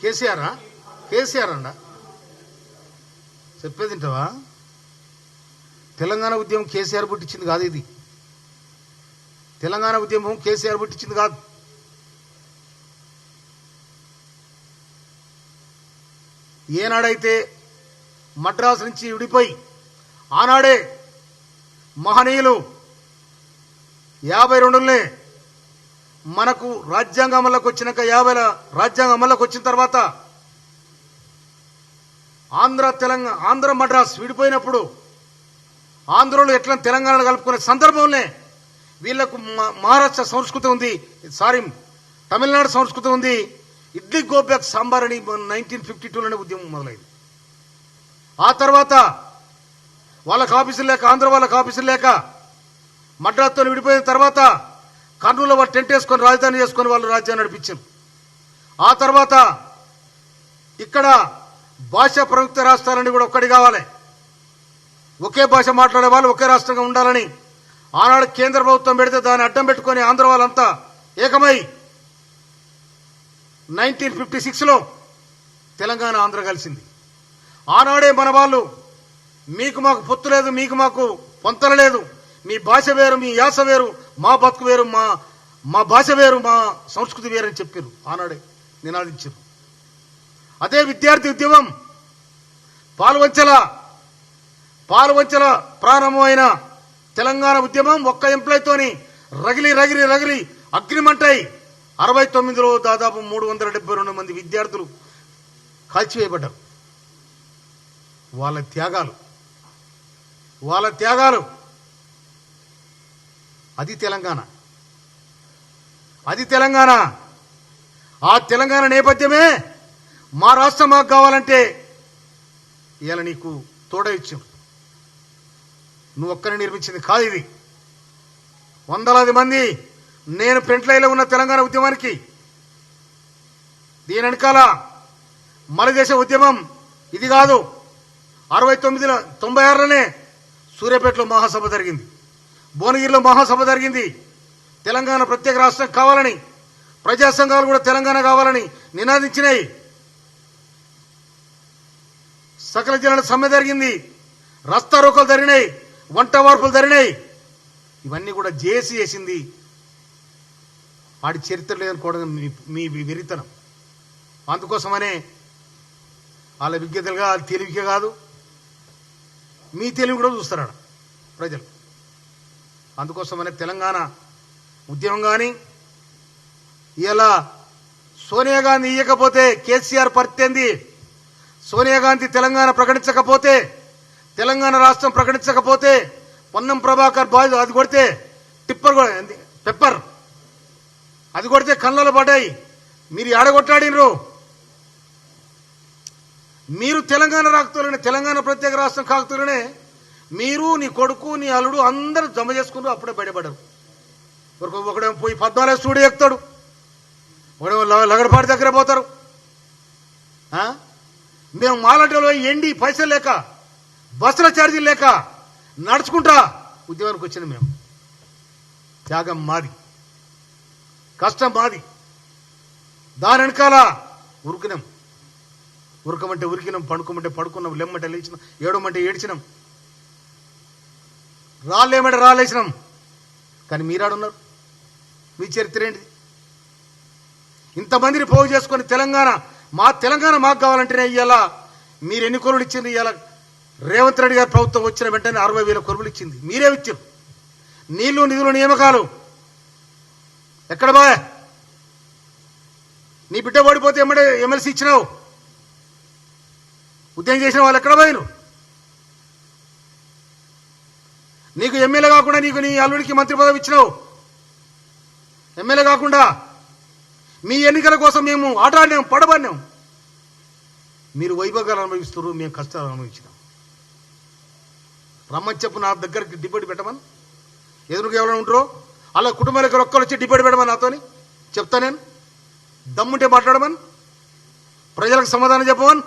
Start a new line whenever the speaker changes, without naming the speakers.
కేసీఆరా కేసీఆర్ అండ? చెప్పేది తింటావా తెలంగాణ ఉద్యమం కేసీఆర్ పుట్టించింది కాదు ఇది. తెలంగాణ ఉద్యమం కేసీఆర్ పుట్టించింది కాదు. ఏనాడైతే మద్రాసు నుంచి విడిపోయి ఆనాడే మహనీయులు యాభై రెండులే మనకు రాజ్యాంగం అమల్లోకి వచ్చినాక యాభై రాజ్యాంగం అమల్లోకి వచ్చిన తర్వాత ఆంధ్ర తెలంగాణ ఆంధ్ర మద్రాస్ విడిపోయినప్పుడు ఆంధ్రలో ఎట్లా తెలంగాణ కలుపుకునే సందర్భంలో వీళ్ళకు మహారాష్ట్ర సంస్కృతి ఉంది. సారీ తమిళనాడు సంస్కృతి ఉంది. ఇడ్లీ గోబ్యాక్ సాంబార్ అని నైన్టీన్ ఫిఫ్టీ టూలోనే ఉద్యమం మొదలైంది. ఆ తర్వాత వాళ్ళకి ఆఫీసులు లేక ఆంధ్ర వాళ్ళకి ఆఫీసులు లేక మద్రాస్తో విడిపోయిన తర్వాత కర్నూలు వాళ్ళు టెంట్ వేసుకొని రాజధాని చేసుకొని వాళ్ళు రాజ్యాన్ని నడిపించారు. ఆ తర్వాత ఇక్కడ భాష ప్రముఖ రాష్ట్రాలని కూడా ఒక్కటి కావాలి. ఒకే భాష మాట్లాడే వాళ్ళు ఒకే రాష్ట్రంగా ఉండాలని ఆనాడు కేంద్ర ప్రభుత్వం పెడితే దాన్ని అడ్డం పెట్టుకొని ఆంధ్ర వాళ్ళంతా ఏకమై నైన్టీన్ ఫిఫ్టీ సిక్స్లో తెలంగాణ ఆంధ్ర కలిసింది. ఆనాడే మన వాళ్ళు మీకు మాకు పొత్తు లేదు మీకు మాకు పొంతల లేదు మీ భాష వేరు మీ యాస వేరు మా బతుకు వేరు మా మా భాష వేరు మా సంస్కృతి వేరు అని చెప్పారు. ఆనాడే నినాదించారు. అదే విద్యార్థి ఉద్యమం పాల్వంచల పాల్వంచల ప్రారంభమైన తెలంగాణ ఉద్యమం ఒక్క ఎంప్లాయ్తోని రగిలి రగిలి రగిలి అగ్నిమంటై అరవై తొమ్మిదిలో దాదాపు మూడు వందల డెబ్బై రెండు మంది విద్యార్థులు కాల్చివేయబడ్డారు. వాళ్ళ త్యాగాలు వాళ్ళ త్యాగాలు అది తెలంగాణ. అది తెలంగాణ. ఆ తెలంగాణ నేపథ్యమే మా రాష్ట్రం మాకు కావాలంటే ఇవాళ నీకు తోడ ఇచ్చాం. నువ్వు ఒక్కరిని నిర్మించింది కాదు ఇది. వందలాది మంది నేను పెంట్లైలో ఉన్న తెలంగాణ ఉద్యమానికి దీని వెనకాల మనదేశ ఉద్యమం ఇది కాదు. అరవై తొమ్మిదిలో తొంభై ఆరులోనే సూర్యాపేటలో మహాసభ జరిగింది. భువనగిరిలో మహాసభ జరిగింది. తెలంగాణ ప్రత్యేక రాష్ట్రం కావాలని ప్రజా సంఘాలు కూడా తెలంగాణ కావాలని నినాదించినాయి. సకల జిల్లాల సమ్మె జరిగింది. రస్తా రోకలు జరిగినాయి. వంట వార్పులు జరిగినాయి. ఇవన్నీ కూడా జేసీ చేసింది. వాడి చరిత్ర లేదనుకోవడం మీ మీ విరితనం. అందుకోసమనే వాళ్ళ విజ్ఞతలుగా తెలివికే కాదు. మీ తెలివి కూడా చూస్తారు ప్రజలు. అందుకోసమనే తెలంగాణ ఉద్యమం కానీ ఇలా సోనియా గాంధీ ఇయ్యకపోతే కేసీఆర్ పరిస్థితి సోనియా గాంధీ తెలంగాణ ప్రకటించకపోతే తెలంగాణ రాష్ట్రం ప్రకటించకపోతే పొన్నం ప్రభాకర్ బాయ్ అది కొడితే టిప్పర్ ఏంది? పెప్పర్. అది కొడితే కళ్ళలో పడ్డాయి. మీరు ఆడగొట్టాడినరు మీరు తెలంగాణ రాకతోనే తెలంగాణ ప్రత్యేక రాష్ట్రం కాకతోనే మీరు నీ కొడుకు నీ అల్లుడు అందరూ జమ చేసుకుంటూ అప్పుడే బయటపడరు ఒకడేమో పోయి పద్మాలయ స్టూడియో ఎక్కుతాడు. ఒకడేమో లగడపాటి దగ్గర పోతారు. ఆ? మేము మాలంటలో ఎండి పైసలు లేక బస్సుల ఛార్జీలు లేక నడుచుకుంటా ఉద్యోగానికి వచ్చిన మేము. త్యాగం మాది. కష్టం మాది. దాని వెనకాల ఉరికినాం. ఉరకమంటే ఉరికినాం పడుకోమంటే పడుకున్నాం లెమ్మంటే లేచినాం ఏడమంటే ఏడ్చినాం. రాళ్ళేమంటే రాళ్ళేసినాం. కానీ మీరాడున్నారు. మీ చరిత్ర ఏంటిది? ఇంతమందిని పోగు చేసుకొని తెలంగాణ మా తెలంగాణ మాకు కావాలంటేనే ఇవాళ మీరు ఎన్ని కొలువులు ఇచ్చింది ఇవాళ రేవంత్ రెడ్డి గారి ప్రభుత్వం వచ్చిన వెంటనే అరవై వేల కొలువులు ఇచ్చింది. మీరే ఇచ్చారు నీళ్ళు నిధులు నియామకాలు. ఎక్కడ బా నీ బిడ్డ ఓడిపోతే ఎమ్మడే ఎమ్మెల్సీ ఇచ్చినావు. ఉద్యమం చేసిన వాళ్ళు ఎక్కడ పోయిను నీకు ఎమ్మెల్యే కాకుండా నీకు నీ అల్లుడికి మంత్రి పదవి ఇచ్చినావు. ఎమ్మెల్యే కాకుండా మీ ఎన్నికల కోసం మేము ఆటాడినాం పడబడినాం. మీరు వైభోగాలు అనుభవిస్తున్నారు మేము కష్టాలు అనుభవించినాం. రమ్మని చెప్పు నా దగ్గరికి డిబేట్ పెట్టమని. ఎదురుగా ఎవరైనా ఉంటారో అలా కుటుంబానికి ఒక్కరు వచ్చి డిబేట్ పెట్టమని నాతోని. చెప్తా నేను. దమ్ముంటే మాట్లాడమని. ప్రజలకు సమాధానం చెప్పమని.